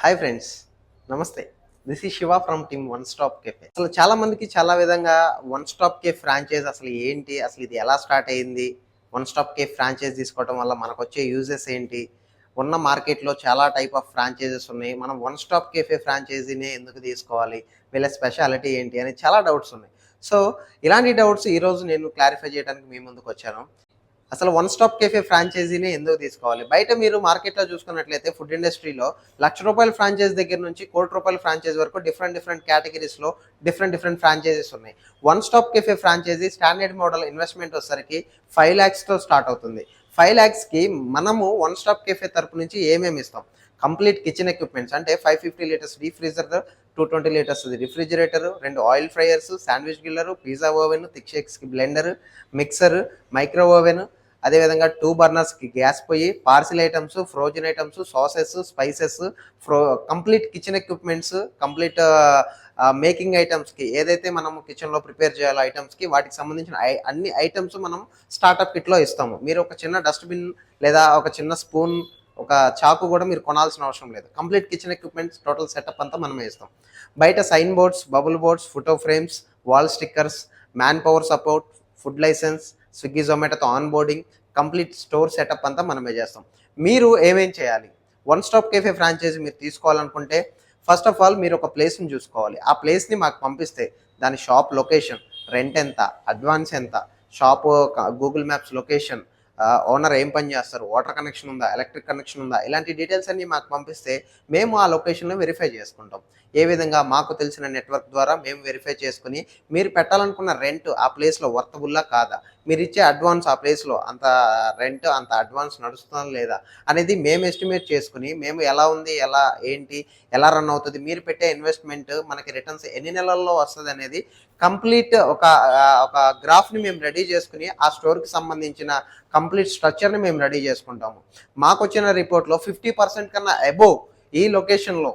Hi friends నమస్తే. This is Shiva from team one stop cafe అసలు చాలా మందికి చాలా విధంగా వన్ స్టాప్ కే ఫ్రాంచైజ్ అసలు ఏంటి అసలు ఇది ఎలా స్టార్ట్ అయ్యింది వన్ స్టాప్ కే ఫ్రాంచైజ్ తీసుకోవడం వల్ల మనకు వచ్చే యూజెస్ ఏంటి? ఉన్న మార్కెట్లో చాలా టైప్ ఆఫ్ ఫ్రాంచైజెస్ ఉన్నాయి. మనం వన్ స్టాప్ కేఫే ఫ్రాంచైజీనే ఎందుకు తీసుకోవాలి? వీళ్ళ స్పెషాలిటీ ఏంటి? అని చాలా డౌట్స్ ఉన్నాయి. సో ఇలాంటి డౌట్స్ ఈరోజు నేను క్లారిఫై చేయడానికి మీ ముందుకు వచ్చాను. అసలు వన్ స్టాప్ కేఫే ఫ్రాంచైజీని ఎందుకు తీసుకోవాలి? బయట మీరు మార్కెట్లో చూసుకున్నట్లయితే ఫుడ్ ఇండస్ట్రీలో లక్ష రూపాయల ఫ్రాంచైజ్ దగ్గర నుంచి కోటి రూపాయల ఫ్రాంచైజ్ వరకు డిఫరెంట్ డిఫరెంట్ కేటగిరీస్లో డిఫరెంట్ డిఫరెంట్ ఫ్రాంచైజీస్ ఉన్నాయి. One stop cafe franchise standard model investment వచ్చేసరికి ఫైవ్ ల్యాక్స్తో స్టార్ట్ అవుతుంది. ఫైవ్ ల్యాక్స్కి మనము వన్ స్టాప్ కేఫే తరపు నుంచి ఏమేమి ఇస్తాం? కంప్లీట్ కిచెన్ ఎక్విప్మెంట్స్ అంటే five fifty litres deep freezer two twenty litres refrigerator రెండు oil fryers sandwich griller pizza oven thick షేక్స్కి blender mixer micro oven అదేవిధంగా టూ బర్నర్స్కి గ్యాస్ పొయ్యి parcel items frozen items sauces spices ఫ్రో complete kitchen equipments complete making ఐటమ్స్కి ఏదైతే మనం కిచెన్లో prepare చేయాలో ఐటమ్స్కి వాటికి సంబంధించిన అన్ని ఐటమ్స్ మనం స్టార్టప్ కిట్లో ఇస్తాము. మీరు ఒక చిన్న డస్ట్బిన్ లేదా ఒక చిన్న స్పూన్ ఒక చాకు కూడా మీరు కొనాల్సిన అవసరం లేదు. Complete kitchen equipments total setup అంతా మనమే ఇస్తాం. బయట sign boards bubble boards photo frames wall stickers man power support food licence Swiggy జొమాటోతో on boarding complete store setup అంతా మనమే చేస్తాం. మీరు ఏమేం చేయాలి? వన్ స్టాప్ కేఫే ఫ్రాంచైజీ మీరు తీసుకోవాలనుకుంటే ఫస్ట్ ఆఫ్ ఆల్ మీరు ఒక ప్లేస్ని చూసుకోవాలి. ఆ ప్లేస్ని మాకు పంపిస్తే దాని షాప్ లొకేషన్ రెంట్ ఎంత అడ్వాన్స్ ఎంత shop Google maps location owner ఏం పని చేస్తారు వాటర్ కనెక్షన్ ఉందా ఎలక్ట్రిక్ కనెక్షన్ ఉందా ఇలాంటి డీటెయిల్స్ అన్ని మాకు పంపిస్తే మేము ఆ లొకేషన్లో వెరిఫై చేసుకుంటాం. ఏ విధంగా మాకు తెలిసిన నెట్వర్క్ ద్వారా మేము వెరిఫై చేసుకుని మీరు పెట్టాలనుకున్న రెంట్ ఆ ప్లేస్లో వర్తబుల్లా కాదా? మీరు ఇచ్చే అడ్వాన్స్ ఆ ప్లేస్లో అంత రెంట్ అంత అడ్వాన్స్ నడుస్తుందా లేదా అనేది మేము ఎస్టిమేట్ చేసుకుని మేము ఎలా ఉంది ఎలా ఏంటి ఎలా రన్ అవుతుంది మీరు పెట్టే ఇన్వెస్ట్మెంట్ మనకి రిటర్న్స్ ఎన్ని నెలల్లో వస్తుంది అనేది కంప్లీట్ ఒక ఒక గ్రాఫ్ని మేము రెడీ చేసుకుని ఆ స్టోర్కి సంబంధించిన కంప్లీట్ స్ట్రక్చర్ని మేము రెడీ చేసుకుంటాము. మాకు వచ్చిన రిపోర్ట్లో ఫిఫ్టీ పర్సెంట్ కన్నా అబోవ్ ఈ లొకేషన్లో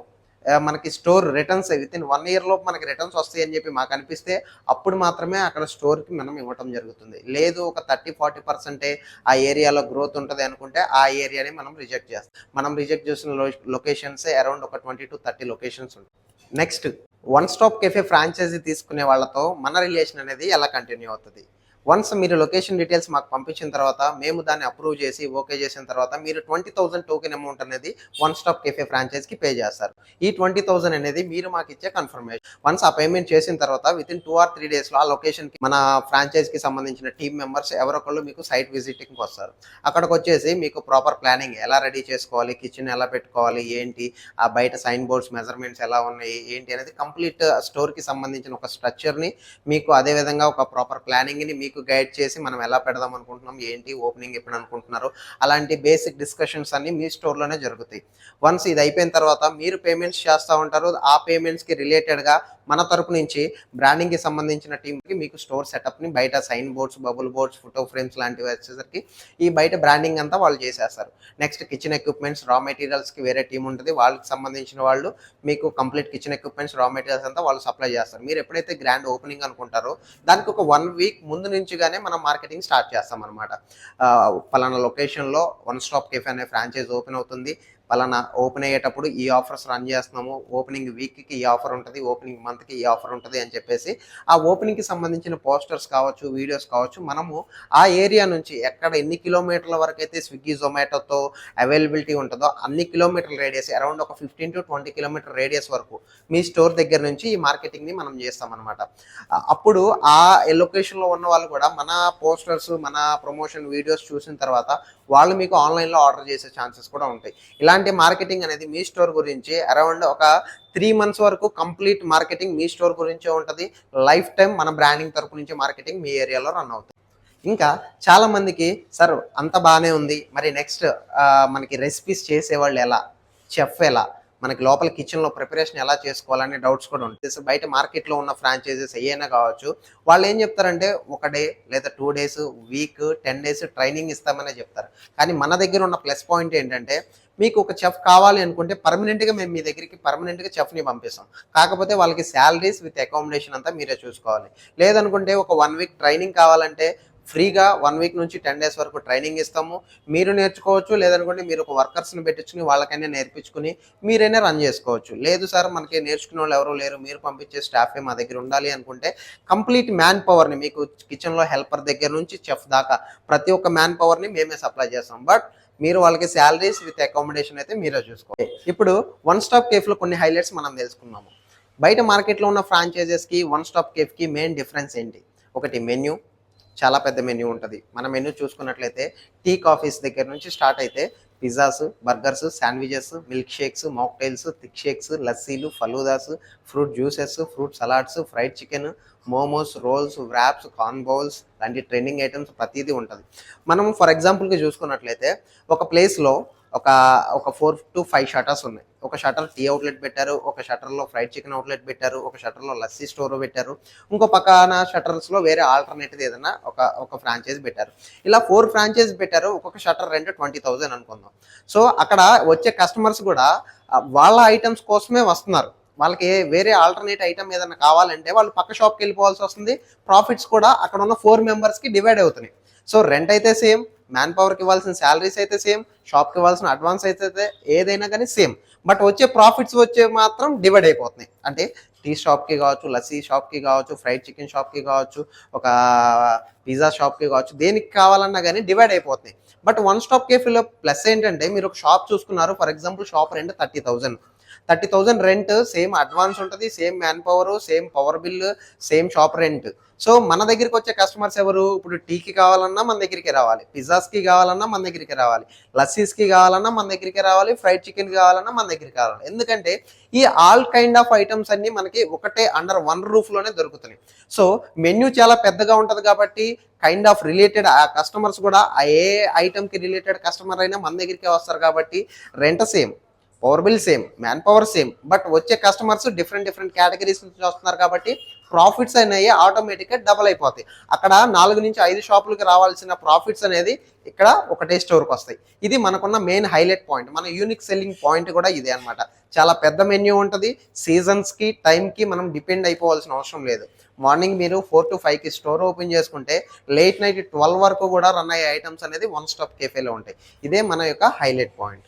మనకి store returns within one year లోపు మనకి రిటర్న్స్ వస్తాయి అని చెప్పి మాకు అనిపిస్తే అప్పుడు మాత్రమే అక్కడ స్టోర్కి మనం ఇవ్వటం జరుగుతుంది. లేదు ఒక థర్టీ ఫార్టీ పర్సెంటే ఆ ఏరియాలో గ్రోత్ ఉంటుంది అనుకుంటే ఆ ఏరియాని మనం రిజెక్ట్ చేస్తాం. మనం రిజెక్ట్ చేసిన లొకేషన్స్ అరౌండ్ ఒక ట్వంటీ టు థర్టీ లొకేషన్స్ ఉంటాయి. Next one stop cafe franchise తీసుకునే వాళ్ళతో మన రిలేషన్ అనేది ఎలా కంటిన్యూ అవుతుంది? వన్స్ మీరు లొకేషన్ డీటెయిల్స్ మాకు పంపించిన తర్వాత మేము దాన్ని అప్రూవ్ చేసి ఓకే చేసిన తర్వాత మీరు ట్వంటీ థౌసండ్ టోకెన్ అమౌంట్ అనేది వన్ స్టాప్ కెఫే ఫ్రాంచైజ్కి పే చేస్తారు. ఈ ట్వంటీ థౌసండ్ అనేది మీరు మాకు ఇచ్చే కన్ఫర్మేషన్ వన్స్ ఆ పేమెంట్ చేసిన తర్వాత within two or three డేస్లో ఆ లొకేషన్కి మన ఫ్రాంచైజ్కి సంబంధించిన టీమ్ మెంబర్స్ ఎవరొకళ్ళు మీకు సైట్ విజిటింగ్కి వస్తారు. అక్కడికి వచ్చేసి మీకు ప్రాపర్ ప్లానింగ్ ఎలా రెడీ చేసుకోవాలి కిచెన్ ఎలా పెట్టుకోవాలి ఏంటి ఆ బయట సైన్ బోర్డ్స్ మెజర్మెంట్స్ ఎలా ఉన్నాయి ఏంటి అనేది కంప్లీట్ స్టోర్కి సంబంధించిన ఒక స్ట్రక్చర్ని మీకు అదేవిధంగా ఒక ప్రాపర్ ప్లానింగ్ని మీకు గైడ్ చేసి మనం ఎలా పెడదాం అనుకుంటున్నాం ఏంటి ఓపెనింగ్ ఎప్పుడు అనుకుంటున్నారు అలాంటి బేసిక్ డిస్కషన్స్ అన్ని మీ స్టోర్లోనే జరుగుతాయి. వన్స్ ఇది అయిపోయిన తర్వాత మీరు పేమెంట్స్ చేస్తూ ఉంటారు ఆ పేమెంట్స్కి రిలేటెడ్గా మన తరపు నుంచి బ్రాండింగ్కి సంబంధించిన టీంకి మీకు స్టోర్ సెటప్ని బయట sign boards bubble boards photo frames లాంటివి వచ్చేసరికి ఈ బయట బ్రాండింగ్ అంతా వాళ్ళు చేసేస్తారు. నెక్స్ట్ కిచెన్ ఎక్విప్మెంట్స్ రా మెటీరియల్స్కి వేరే టీం ఉంటుంది. వాళ్ళకి సంబంధించిన వాళ్ళు మీకు complete kitchen equipments raw materials అంతా వాళ్ళు సప్లై చేస్తారు. మీరు ఎప్పుడైతే గ్రాండ్ ఓపెనింగ్ అనుకుంటారో దానికి ఒక వన్ వీక్ ముందు నుంచిగానే మనం మార్కెటింగ్ స్టార్ట్ చేస్తాం అనమాట పలానా లొకేషన్లో వన్ స్టాప్ కెఫే అనే ఫ్రాంచైజ్ ఓపెన్ అవుతుంది. పలానా ఓపెన్ అయ్యేటప్పుడు ఈ ఆఫర్స్ రన్ చేస్తున్నాము. ఓపెనింగ్ వీక్కి ఈ ఆఫర్ ఉంటుంది ఓపెనింగ్ మంత్కి ఈ ఆఫర్ ఉంటుంది అని చెప్పేసి ఆ ఓపెనింగ్కి సంబంధించిన పోస్టర్స్ కావచ్చు వీడియోస్ కావచ్చు మనము ఆ ఏరియా నుంచి ఎక్కడ ఎన్ని కిలోమీటర్ల వరకు అయితే స్విగ్గీ జొమాటోతో అవైలబిలిటీ ఉంటుందో అన్ని కిలోమీటర్ల రేడియస్ అరౌండ్ ఒక fifteen to twenty kilometre radius వరకు మీ స్టోర్ దగ్గర నుంచి ఈ మార్కెటింగ్ని మనం చేస్తాం అనమాట అప్పుడు ఆ లొకేషన్లో ఉన్న వాళ్ళు కూడా మన పోస్టర్స్ మన ప్రమోషన్ వీడియోస్ చూసిన తర్వాత వాళ్ళు మీకు ఆన్లైన్లో ఆర్డర్ చేసే ఛాన్సెస్ కూడా ఉంటాయి. ఇలా ఇలాంటి మార్కెటింగ్ అనేది మీ స్టోర్ గురించి అరౌండ్ ఒక త్రీ మంత్స్ వరకు కంప్లీట్ మార్కెటింగ్ మీ స్టోర్ గురించే ఉంటుంది. లైఫ్ టైం మన బ్రాండింగ్ తరపు నుంచి మార్కెటింగ్ మీ ఏరియాలో రన్ అవుతుంది. ఇంకా చాలా మందికి సార్ అంత బాగానే ఉంది. మరి నెక్స్ట్ మనకి రెసిపీస్ చేసేవాళ్ళు ఎలా? చెఫ్ ఎలా? మనకి లోపల కిచెన్లో ప్రిపరేషన్ ఎలా చేసుకోవాలనే డౌట్స్ కూడా ఉంటాయి. బయట మార్కెట్లో ఉన్న ఫ్రాంచైజెస్ ఏమైనా కావచ్చు వాళ్ళు ఏం చెప్తారంటే ఒక డే లేదా two days week ten days training ఇస్తామనే చెప్తారు. కానీ మన దగ్గర ఉన్న ప్లస్ పాయింట్ ఏంటంటే మీకు ఒక చెఫ్ కావాలి అనుకుంటే పర్మనెంట్గా మేము మీ దగ్గరికి పర్మనెంట్గా చెఫ్ని పంపిస్తాం. కాకపోతే వాళ్ళకి శాలరీస్ విత్ అకామిడేషన్ అంతా మీరే చూసుకోవాలి. లేదనుకుంటే ఒక వన్ వీక్ ట్రైనింగ్ కావాలంటే ఫ్రీగా వన్ వీక్ నుంచి టెన్ డేస్ వరకు ట్రైనింగ్ ఇస్తాము. మీరు నేర్చుకోవచ్చు లేదనుకోండి మీరు ఒక వర్కర్స్ని పెట్టించుకుని వాళ్ళకైనా నేర్పించుకుని మీరైనా రన్ చేసుకోవచ్చు. లేదు సార్ మనకి నేర్చుకునే వాళ్ళు ఎవరు లేరు. మీరు పంపించే స్టాఫే మా దగ్గర ఉండాలి అనుకుంటే కంప్లీట్ మ్యాన్ పవర్ని మీకు కిచెన్లో హెల్పర్ దగ్గర నుంచి చెఫ్ దాకా ప్రతి ఒక్క మ్యాన్ పవర్ని మేమే సప్లై చేస్తాం. బట్ మీరు వాళ్ళకి శాలరీస్ విత్ అకామిడేషన్ అయితే మీరే చూసుకోవాలి. ఇప్పుడు వన్ స్టాప్ కేఫ్లో కొన్ని హైలైట్స్ మనం తెలుసుకున్నాము. బయట మార్కెట్లో ఉన్న ఫ్రాంచైజెస్కి వన్ స్టాప్ కేఫ్కి మెయిన్ డిఫరెన్స్ ఏంటి? ఒకటి మెన్యూ చాలా పెద్ద మెన్యూ ఉంటుంది. మన మెన్యూ చూసుకున్నట్లయితే టీ కాఫీస్ దగ్గర నుంచి స్టార్ట్ అయితే pizzas burgers sandwiches milk shakes mocktails thick shakes లస్సీలు faloodas fruit juices fruit salads fried chicken momos rolls wraps corn bowls లాంటి ట్రెండింగ్ ఐటమ్స్ ప్రతిదీ ఉంటుంది. మనం ఫర్ ఎగ్జాంపుల్గా చూసుకున్నట్లయితే ఒక ప్లేస్లో ఒక ఒక ఫోర్ టు ఫైవ్ షటర్స్ ఉన్నాయి. ఒక షటర్ టీ అవుట్లెట్ పెట్టారు ఒక షటర్లో ఫ్రైడ్ చికెన్ అవుట్లెట్ పెట్టారు ఒక షటర్లో లస్సీ స్టోర్ పెట్టారు. ఇంకో పక్కన షటర్స్లో వేరే ఆల్టర్నేటివ్ ఏదైనా ఒక ఒక ఫ్రాంచైజ్ పెట్టారు. ఇలా ఫోర్ ఫ్రాంచైజ్ పెట్టారు ఒక్కొక్క షటర్ రెండు ట్వంటీ థౌజండ్ అనుకుందాం. సో అక్కడ వచ్చే కస్టమర్స్ కూడా వాళ్ళ ఐటమ్స్ కోసమే వస్తున్నారు. వాళ్ళకి వేరే ఆల్టర్నేట్ ఐటమ్ ఏదైనా కావాలంటే వాళ్ళు పక్క షాప్కి వెళ్ళిపోవాల్సి వస్తుంది. ప్రాఫిట్స్ కూడా అక్కడ ఉన్న ఫోర్ మెంబర్స్కి డివైడ్ అవుతున్నాయి. సో రెంట్ అయితే సేమ్ మ్యాన్ పవర్కి ఇవ్వాల్సిన శాలరీస్ అయితే సేమ్ షాప్కి ఇవ్వాల్సిన అడ్వాన్స్ అయితే ఏదైనా కానీ సేమ్. బట్ వచ్చే ప్రాఫిట్స్ వచ్చే మాత్రం డివైడ్ అయిపోతున్నాయి. అంటే టీ షాప్కి కావచ్చు లస్సీ షాప్కి కావచ్చు ఫ్రైడ్ చికెన్ షాప్కి కావచ్చు ఒక పిజ్జా షాప్కి కావచ్చు దేనికి కావాలన్నా కానీ డివైడ్ అయిపోతున్నాయి. బట్ వన్ స్టాప్ కేఫీలో ప్లస్ ఏంటంటే మీరు ఒక షాప్ చూసుకున్నారు. For example shop rent thirty thousand. Thirty thousand rent same advance ఉంటుంది same man power same power bill same shop rent. So మన దగ్గరికి వచ్చే కస్టమర్స్ ఎవరు? ఇప్పుడు టీకి కావాలన్నా మన దగ్గరికి రావాలి. పిజ్జాస్కి కావాలన్నా మన దగ్గరికి రావాలి. లస్సీస్కి కావాలన్నా మన దగ్గరికి రావాలి. ఫ్రైడ్ చికెన్ కావాలన్నా మన దగ్గరికి రావాలి. ఎందుకంటే ఈ ఆల్ కైండ్ ఆఫ్ ఐటమ్స్ అన్ని మనకి ఒకటే అండర్ వన్ రూఫ్లోనే దొరుకుతున్నాయి. సో మెన్యూ చాలా పెద్దగా ఉంటుంది కాబట్టి కైండ్ ఆఫ్ రిలేటెడ్ ఆ కస్టమర్స్ కూడా ఏ ఐటమ్కి రిలేటెడ్ కస్టమర్ అయినా మన దగ్గరికే వస్తారు కాబట్టి rent same. Power bill same man power same but వచ్చే కస్టమర్స్ డిఫరెంట్ డిఫరెంట్ కేటగిరీస్ నుంచి వస్తున్నారు కాబట్టి ప్రాఫిట్స్ అనేవి ఆటోమేటిక్గా డబల్ అయిపోతాయి. అక్కడ నాలుగు నుంచి ఐదు షాపులకి రావాల్సిన ప్రాఫిట్స్ అనేది ఇక్కడ ఒకటే స్టోర్కి వస్తాయి. ఇది మనకున్న మెయిన్ హైలైట్ పాయింట్ మన యూనిక్ సెల్లింగ్ పాయింట్ కూడా ఇదే అన్నమాట. చాలా పెద్ద మెన్యూ ఉంటుంది. సీజన్స్కి టైంకి మనం డిపెండ్ అయిపోవాల్సిన అవసరం లేదు. మార్నింగ్ మీరు ఫోర్ టు ఫైవ్కి స్టోర్ ఓపెన్ చేసుకుంటే లేట్ నైట్ ట్వెల్వ్ వరకు కూడా రన్ అయ్యే ఐటమ్స్ అనేది వన్ స్టాప్ కేఫేలో ఉంటాయి. ఇదే మన యొక్క హైలైట్ పాయింట్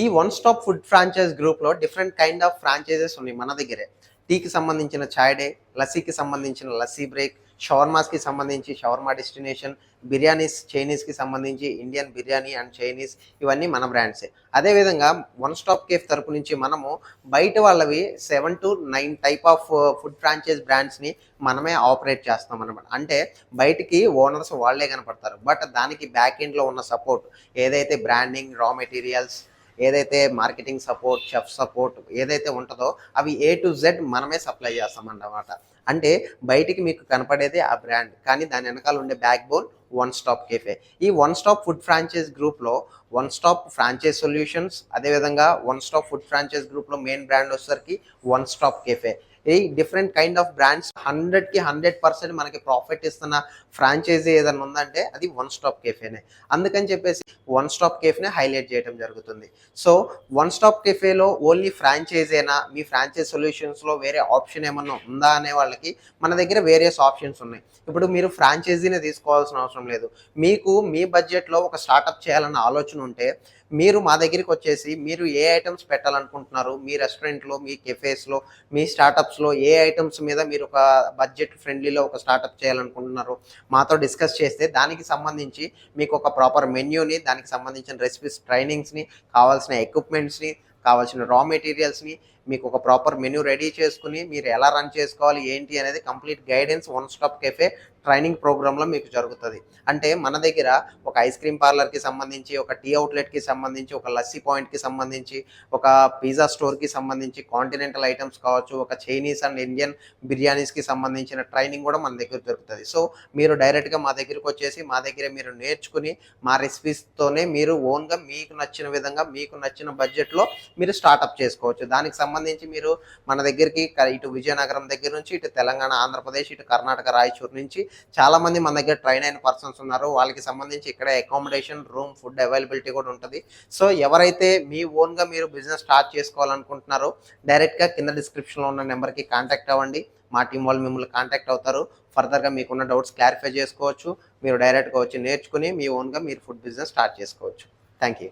ఈ వన్ స్టాప్ ఫుడ్ ఫ్రాంచైజ్ గ్రూప్లో డిఫరెంట్ కైండ్ ఆఫ్ ఫ్రాంచైజెస్ ఉన్నాయి మన దగ్గరే. టీకి సంబంధించిన చాయ్ డే లస్సీకి సంబంధించిన లస్సీ బ్రేక్ షవర్మాస్కి సంబంధించి షవర్మా డెస్టినేషన్ బిర్యానీస్ చైనీస్కి సంబంధించి ఇండియన్ బిర్యానీ అండ్ చైనీస్ ఇవన్నీ మన బ్రాండ్సే అదేవిధంగా వన్ స్టాప్ కేఫ్ తరపు నుంచి మనము బయట వాళ్ళవి seven to nine type of food franchise బ్రాండ్స్ని మనమే ఆపరేట్ చేస్తాం అనమాట అంటే బయటికి ఓనర్స్ వాళ్ళే కనపడతారు. బట్ దానికి బ్యాక్ ఎండ్లో ఉన్న సపోర్ట్ ఏదైతే బ్రాండింగ్ రా మెటీరియల్స్ ఏదైతే మార్కెటింగ్ సపోర్ట్ షెఫ్ సపోర్ట్ ఏదైతే ఉంటుందో అవి ఏ టు జెడ్ మనమే సప్లై చేస్తామన్నమాట. అంటే బయటికి మీకు కనపడేది ఆ బ్రాండ్. కానీ దాని వెనకాల ఉండే backbone one stop cafe ఈ వన్ స్టాప్ ఫుడ్ ఫ్రాంచైజ్ గ్రూప్లో వన్ స్టాప్ ఫ్రాంచైజ్ సొల్యూషన్స్ అదేవిధంగా వన్ స్టాప్ ఫుడ్ ఫ్రాంచైజ్ గ్రూప్లో మెయిన్ బ్రాండ్ వచ్చేసరికి వన్ స్టాప్ కేఫే ఈ డిఫరెంట్ కైండ్ ఆఫ్ బ్రాండ్స్ హండ్రెడ్కి హండ్రెడ్ పర్సెంట్ మనకి ప్రాఫిట్ ఇస్తున్న ఫ్రాంచైజీ ఏదైనా ఉందంటే అది వన్ స్టాప్ కేఫేనే అందుకని చెప్పేసి వన్ స్టాప్ కేఫ్నే హైలైట్ చేయడం జరుగుతుంది. సో వన్ స్టాప్ కేఫేలో ఓన్లీ ఫ్రాంచైజేనా మీ ఫ్రాంచైజ్ సొల్యూషన్స్లో వేరే ఆప్షన్ ఏమన్నా ఉందా అనే వాళ్ళకి మన దగ్గర వేరియస్ ఆప్షన్స్ ఉన్నాయి. ఇప్పుడు మీరు ఫ్రాంచైజీని తీసుకోవాల్సిన అవసరం లేదు. మీకు మీ బడ్జెట్లో ఒక స్టార్టప్ చేయాలన్న ఆలోచన ఉంటే మీరు మా దగ్గరికి వచ్చేసి మీరు ఏ ఐటమ్స్ పెట్టాలనుకుంటున్నారు? మీ రెస్టారెంట్లో మీ కెఫేస్లో మీ స్టార్టప్స్లో ఏ ఐటమ్స్ మీద మీరు ఒక బడ్జెట్ ఫ్రెండ్లీలో ఒక స్టార్టప్ చేయాలనుకుంటున్నారు? మాతో డిస్కస్ చేస్తే దానికి సంబంధించి మీకు ఒక ప్రాపర్ మెన్యూని దానికి సంబంధించిన రెసిపీస్ ట్రైనింగ్స్ని కావాల్సిన ఎక్విప్మెంట్స్ని కావాల్సిన రా మెటీరియల్స్ని మీకు ఒక ప్రాపర్ మెనూ రెడీ చేసుకుని మీరు ఎలా రన్ చేసుకోవాలి ఏంటి అనేది complete guidance one stop cafe training ప్రోగ్రాంలో మీకు జరుగుతుంది. అంటే మన దగ్గర ఒక ఐస్ క్రీమ్ పార్లర్కి సంబంధించి ఒక టీ అవుట్లెట్కి సంబంధించి ఒక లస్సీ పాయింట్కి సంబంధించి ఒక పిజ్జా స్టోర్కి సంబంధించి కాంటినెంటల్ ఐటమ్స్ కావచ్చు ఒక చైనీస్ అండ్ ఇండియన్ బిర్యానీస్కి సంబంధించిన ట్రైనింగ్ కూడా మన దగ్గర దొరుకుతుంది. సో మీరు డైరెక్ట్గా మా దగ్గరికి వచ్చేసి మా దగ్గర మీరు నేర్చుకుని మా రెసిపీస్తోనే మీరు ఓన్గా మీకు నచ్చిన విధంగా మీకు నచ్చిన బడ్జెట్లో మీరు స్టార్ట్అప్ చేసుకోవచ్చు. దానికి సంబంధించి మీరు మన దగ్గరికి ఇటు విజయనగరం దగ్గర నుంచి ఇటు తెలంగాణ ఆంధ్రప్రదేశ్ ఇటు కర్ణాటక రాయచూరు నుంచి చాలా మంది మన దగ్గర ట్రైన్ అయిన పర్సన్స్ ఉన్నారు. వాళ్ళకి సంబంధించి ఇక్కడ అకామిడేషన్ రూమ్ ఫుడ్ అవైలబిలిటీ కూడా ఉంటుంది. సో ఎవరైతే మీ ఓన్గా మీరు బిజినెస్ స్టార్ట్ చేసుకోవాలనుకుంటున్నారో డైరెక్ట్గా కింద డిస్క్రిప్షన్లో ఉన్న నెంబర్కి కాంటాక్ట్ అవ్వండి. మా టీం వాళ్ళు మిమ్మల్ని కాంటాక్ట్ అవుతారు. ఫర్దర్గా మీకున్న డౌట్స్ క్లారిఫై చేసుకోవచ్చు. మీరు డైరెక్ట్గా వచ్చి నేర్చుకుని మీ ఓన్గా మీరు ఫుడ్ బిజినెస్ స్టార్ట్ చేసుకోవచ్చు. Thank you